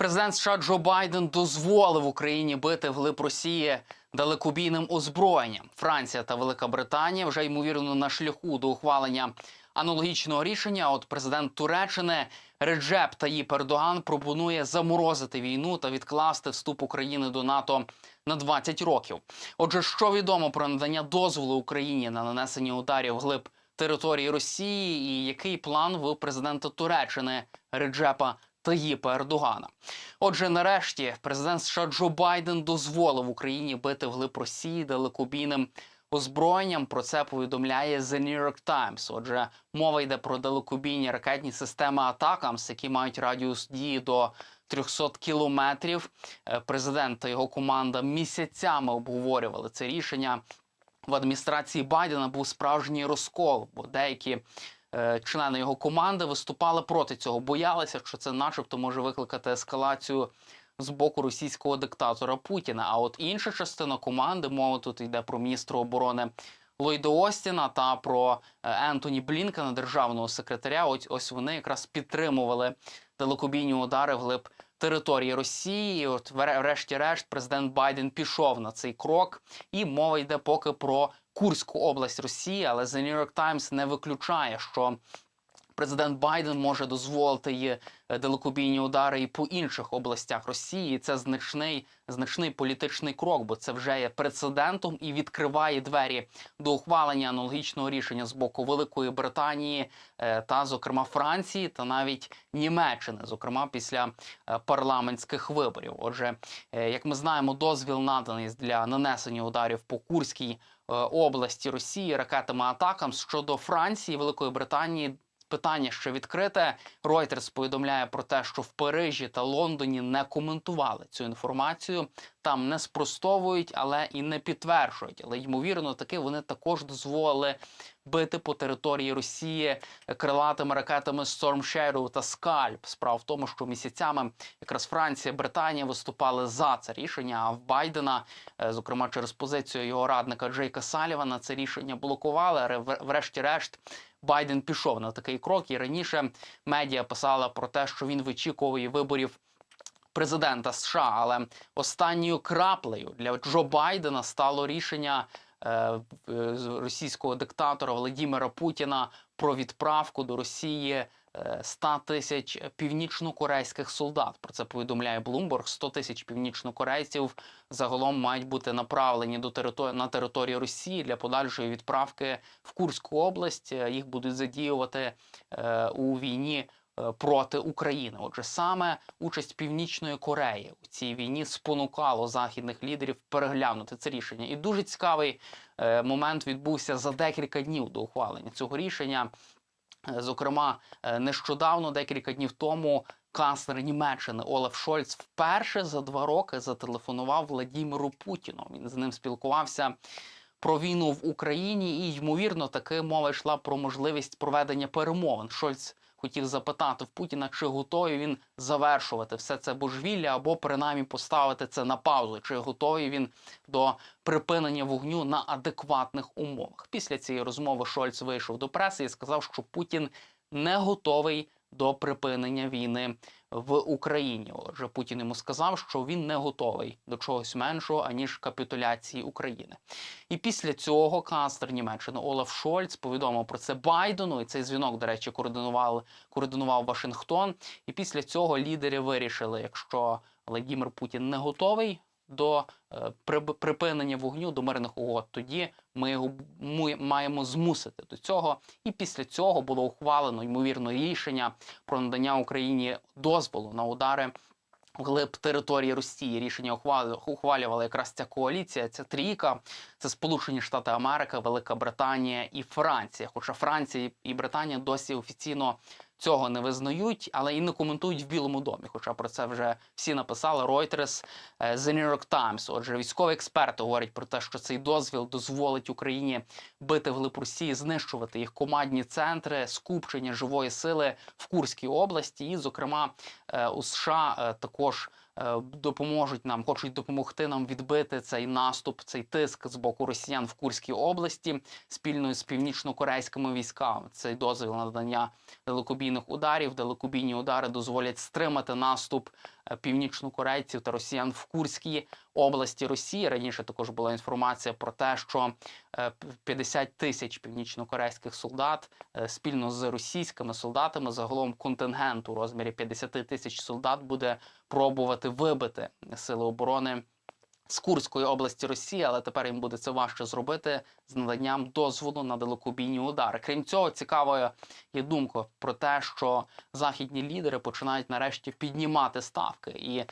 Президент США Джо Байден дозволив Україні бити вглиб Росії далекобійним озброєнням. Франція та Велика Британія вже ймовірно на шляху до ухвалення аналогічного рішення. От президент Туреччини Реджеп Таїп Ердоган пропонує заморозити війну та відкласти вступ України до НАТО на 20 років. Отже, що відомо про надання дозволу Україні на нанесення ударів глиб території Росії, і який план в президента Туреччини Реджепа Таїпа Ердогана? Отже, нарешті президент США Джо Байден дозволив Україні бити вглиб Росії далекобійним озброєнням. Про це повідомляє The New York Times. Отже, мова йде про далекобійні ракетні системи Атакамс, які мають радіус дії до 300 кілометрів. Е, Президент та його команда місяцями обговорювали це рішення. В адміністрації Байдена був справжній розкол, бо деякі члени його команди виступали проти цього, боялися, що це, начебто, може викликати ескалацію з боку російського диктатора Путіна. А от інша частина команди, мова тут йде про міністра оборони Ллойда Остіна та про е, Ентоні Блінкена, державного секретаря. Ось ось вони якраз підтримували далекобійні удари вглиб території Росії. От врешті-решт президент Байден пішов на цей крок, і мова йде поки про Курську область Росії. Але The New York Times не виключає, що президент Байден може дозволити її е, далекобійні удари і по інших областях Росії. І Це значний значний політичний крок, бо це вже є прецедентом і відкриває двері до ухвалення аналогічного рішення з боку Великої Британії е, та, зокрема, Франції та навіть Німеччини, зокрема після е, парламентських виборів. Отже, як ми знаємо, дозвіл наданий для нанесення ударів по Курській області Росії ракетами атакам щодо Франції, Великої Британії. Питання ще відкрите. Reuters повідомляє про те, що в Парижі та Лондоні не коментували цю інформацію. Там не спростовують, але і не підтверджують. Але ймовірно, таки вони також дозволили бити по території Росії крилатими ракетами Storm Shadow та Scalp. Справа в тому, що місяцями якраз Франція, Британія виступали за це рішення. А в Байдена, е, зокрема через позицію його радника Джейка Салівана, це рішення блокували. Врешті-решт Байден пішов на такий крок. І раніше медіа писала про те, що він вичікує виборів президента США. Але останньою краплею для Джо Байдена стало рішення е, російського диктатора Володимира Путіна про відправку до Росії. Е, 100 тисяч північнокорейських солдат. Про це повідомляє Bloomberg. 100 тисяч північнокорейців загалом мають бути направлені до території на територію Росії для подальшої відправки в Курську область. Їх будуть задіювати е, у війні е, проти України. Отже, саме участь Північної Кореї у цій війні спонукало західних лідерів переглянути це рішення. І дуже цікавий е, момент відбувся за декілька днів до ухвалення цього рішення. Е, Зокрема, е, нещодавно, декілька днів тому, канцлер Німеччини Олаф Шольц вперше за два роки зателефонував Владіміру Путіну. Він з ним спілкувався про війну в Україні, і ймовірно, таки мова йшла про можливість проведення перемовин. Шольц хотів запитати в Путіна, чи готовий він завершувати все це божевілля, або принаймні поставити це на паузу, чи готовий він до припинення вогню на адекватних умовах. Після цієї розмови Шольц вийшов до преси і сказав, що Путін не готовий до припинення війни в Україні. Отже, Путін йому сказав, що він не готовий до чогось меншого аніж капітуляції України. І після цього канцлер Німеччини Олаф Шольц повідомив про це Байдену. І цей дзвінок, до речі, координував координував Вашингтон. І після цього лідери вирішили, якщо Владимир Путін не готовий до е, припинення вогню до мирних угод, тоді ми його ми маємо змусити до цього. І після цього було ухвалено ймовірно рішення про надання Україні дозволу на удари вглиб території Росії. Рішення ухвалювала якраз ця коаліція, ця трійка. Це Сполучені Штати Америки, Велика Британія і Франція. Хоча Франція і Британія досі офіційно цього не визнають, але і не коментують в Білому домі. Хоча про це вже всі написали Reuters, е, The New York Times. Отже, військові експерти говорять про те, що цей дозвіл дозволить Україні бити в Росії, знищувати їх командні центри, скупчення живої сили в Курській області. І, зокрема, е, у США е, також допоможуть нам, хочуть допомогти нам відбити цей наступ, цей тиск з боку росіян в Курській області спільно з північно-корейськими військами. Цей дозвіл надання далекобійних ударів. Далекобійні удари дозволять стримати наступ е, північнокорейців та росіян в Курській області Росії. Раніше також була інформація про те, що е, 50 тисяч північнокорейських солдат е, спільно з російськими солдатами загалом контингент у розмірі 50 тисяч солдат буде пробувати вибити сили оборони з Курської області Росії, але тепер їм буде це важче зробити з наданням дозволу на далекобійні удари. Крім цього, цікавою є думка про те, що західні лідери починають нарешті піднімати ставки, і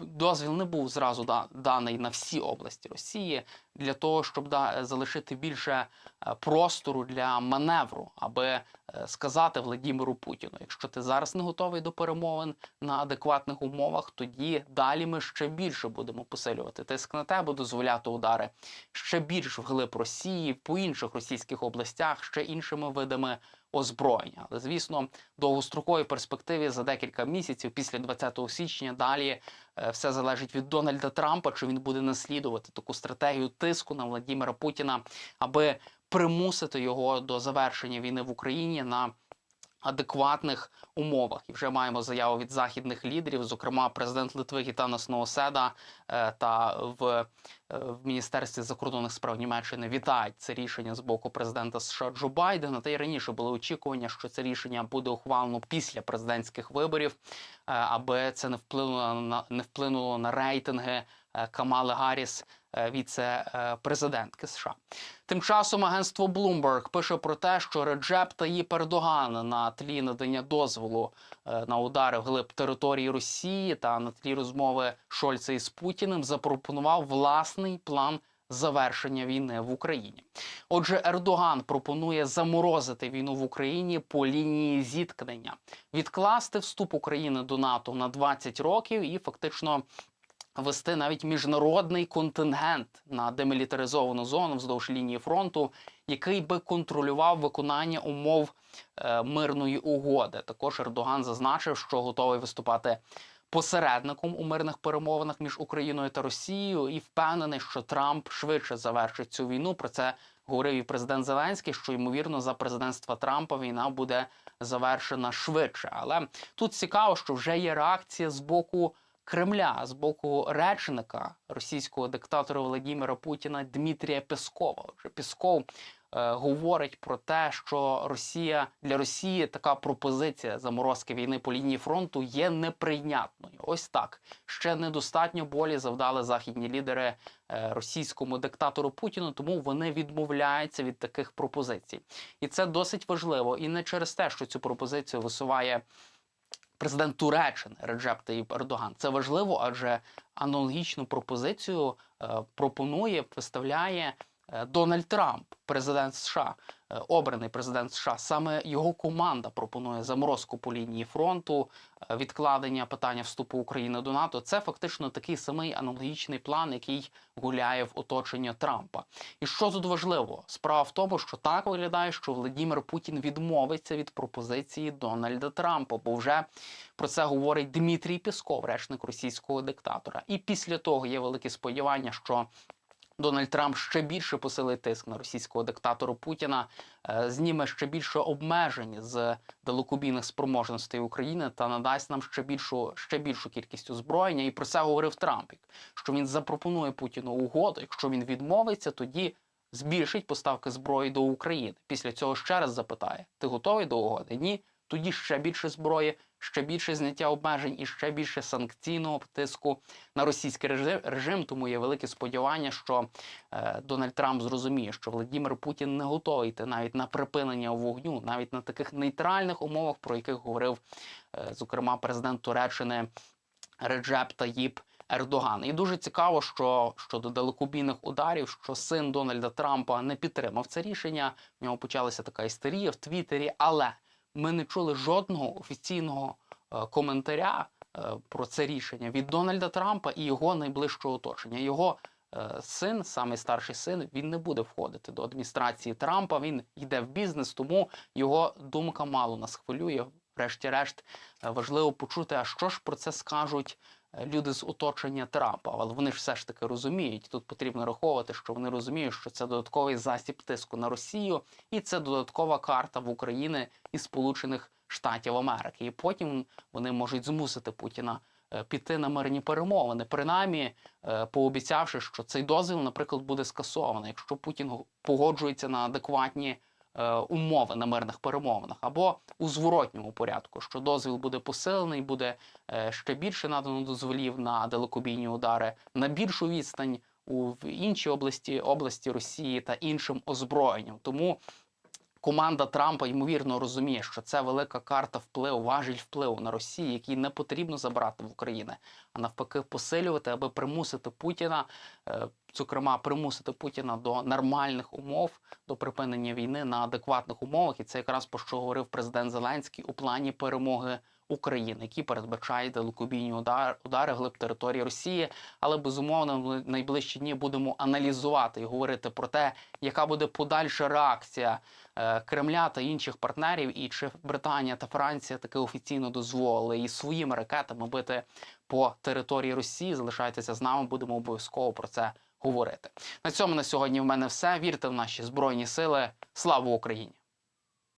дозвіл не був зразу да, даний на всі області Росії для того, щоб да, залишити більше е, простору для маневру, аби е, сказати Владіміру Путіну: якщо ти зараз не готовий до перемовин на адекватних умовах, тоді далі ми ще більше будемо посилювати тиск на тебе, дозволяти удари ще більш вглиб Росії, по інших російських областях, ще іншими видами озброєння. Але звісно, в довгостроковій перспективі за декілька місяців після 20 січня далі е, все залежить від Дональда Трампа, чи він буде наслідувати таку стратегію тиску на Владіміра Путіна, аби примусити його до завершення війни в Україні на адекватних умовах. І вже маємо заяву від західних лідерів, зокрема президент Литви Гітанас Ноуседа е, та в, е, в Міністерстві закордонних справ Німеччини вітають це рішення з боку президента США Джо Байдена. Та й раніше були очікування, що це рішення буде ухвалено після президентських виборів, е, аби це не вплинуло на не вплинуло на рейтинги Камали Гарріс, віце-президентки США. Тим часом агентство Bloomberg пише про те, що Реджеп Таїп Ердоган на тлі надання дозволу е, на удари вглиб території Росії та на тлі розмови Шольца із Путіним запропонував власний план завершення війни в Україні. Отже, Ердоган пропонує заморозити війну в Україні по лінії зіткнення, відкласти вступ України до НАТО на 20 років і фактично вести навіть міжнародний контингент на демілітаризовану зону вздовж лінії фронту, який би контролював виконання умов е, мирної угоди. Також Ердоган зазначив, що готовий виступати посередником у мирних перемовинах між Україною та Росією, і впевнений, що Трамп швидше завершить цю війну. Про це говорив і президент Зеленський, що ймовірно за президентства Трампа війна буде завершена швидше. Але тут цікаво, що вже є реакція з боку. Кремля з боку речника російського диктатора Володимира Путіна Дмитрія Пескова. Вже Песков е, говорить про те, що Росія для Росії така пропозиція заморозки війни по лінії фронту є неприйнятною. Ось так ще недостатньо болі завдали західні лідери е, російському диктатору Путіну, тому вони відмовляються від таких пропозицій, і це досить важливо. І не через те, що цю пропозицію висуває президент Туреччини Реджеп Таїп Ердоган. Це важливо, адже аналогічну пропозицію е, пропонує, виставляє Дональд Трамп, президент США, е, обраний президент США. Саме його команда пропонує заморозку по лінії фронту, е, відкладення питання вступу України до НАТО. Це фактично такий самий аналогічний план, який гуляє в оточенні Трампа. І що тут важливо? Справа в тому, що так виглядає, що Владимир Путін відмовиться від пропозиції Дональда Трампа, бо вже про це говорить Дмитрій Пісков, речник російського диктатора. І після того є великі сподівання, що Дональд Трамп ще більше посилить тиск на російського диктатора Путіна, е, зніме ще більше обмежень з далекобійних спроможностей України та надасть нам ще більшу ще більшу кількість озброєння. І про це говорив Трамп, що він запропонує Путіну угоду. Якщо він відмовиться, тоді збільшить поставки зброї до України. Після цього ще раз запитає: ти готовий до угоди? Ні. Тоді ще більше зброї, ще більше зняття обмежень і ще більше санкційного тиску на російський режим. режим. Тому є велике сподівання, що е, Дональд Трамп зрозуміє, що Владимир Путін не готовий йти навіть на припинення вогню, навіть на таких нейтральних умовах, про яких говорив е, зокрема президент Туреччини Реджеп Таїп. Ердоган. І дуже цікаво, що щодо далекобійних ударів, що син Дональда Трампа не підтримав це рішення. В нього почалася така істерія в Твіттері, але ми не чули жодного офіційного е, коментаря е, про це рішення від Дональда Трампа і його найближчого оточення. Його е, син, саме старший син, він не буде входити до адміністрації Трампа. Він йде в бізнес, тому його думка мало нас хвилює. Врешті-решт важливо почути, а що ж про це скажуть люди з оточення Трампа. Але вони ж все ж таки розуміють. Тут потрібно раховувати, що вони розуміють, що це додатковий засіб тиску на Росію, і це додаткова карта в Україні і Сполучених Штатів Америки. І потім вони можуть змусити Путіна е, піти на мирні перемовини, принаймні е, пообіцявши, що цей дозвіл, наприклад, буде скасований, якщо Путін погоджується на адекватні е, умови на мирних перемовинах, або у зворотньому порядку, що дозвіл буде посилений, буде е, ще більше надано дозволів на далекобійні удари, на більшу відстань у в іншій області області Росії та іншим озброєнням. Тому команда Трампа ймовірно розуміє, що це велика карта впливу, важіль впливу на Росію, який не потрібно забирати в Україну, а навпаки, посилювати, аби примусити Путіна, е, зокрема, примусити Путіна до нормальних умов, до припинення війни на адекватних умовах. І це якраз про що говорив президент Зеленський у плані перемоги. України, які передбачають далекобійні удар, удари глиб території Росії, але безумовно в найближчі дні будемо аналізувати і говорити про те, яка буде подальша реакція е, Кремля та інших партнерів, і чи Британія та Франція таки офіційно дозволили і своїми ракетами бити по території Росії. Залишайтеся з нами, будемо обов'язково про це говорити. На цьому на сьогодні в мене все. Вірте в наші збройні сили. Слава Україні!